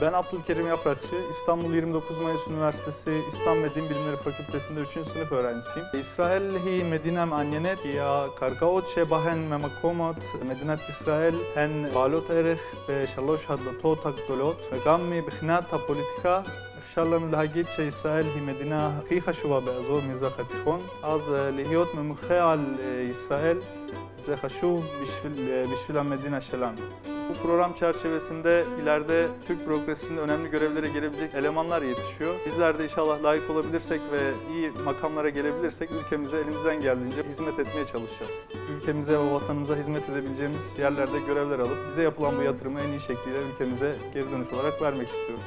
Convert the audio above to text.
Ben Abdülkerim Yaprakçı, İstanbul 29 Mayıs Üniversitesi İslam ve Din Bilimleri Fakültesi'nde 3. sınıf öğrencisiyim. İsrail hi medina מעניינת, כי הקרקעות שבהן ממקומות מדינת ישראל הן בעלות ערך בשלוש הדלתות הגדולות, וגם מבחינת הפוליטיקה אפשר לנו להגיד שישראל היא מדינה הכי חשובה באזור מזרח התיכון, אז אה, להיות מומחה על אה, ישראל זה חשוב בשביל, אה, בשביל המדינה שלנו. Bu program çerçevesinde ileride Türk bürokrasisinde önemli görevlere gelebilecek elemanlar yetişiyor. Bizler de inşallah layık olabilirsek ve iyi makamlara gelebilirsek ülkemize elimizden geldiğince hizmet etmeye çalışacağız. Ülkemize ve vatanımıza hizmet edebileceğimiz yerlerde görevler alıp bize yapılan bu yatırımı en iyi şekilde ülkemize geri dönüş olarak vermek istiyoruz.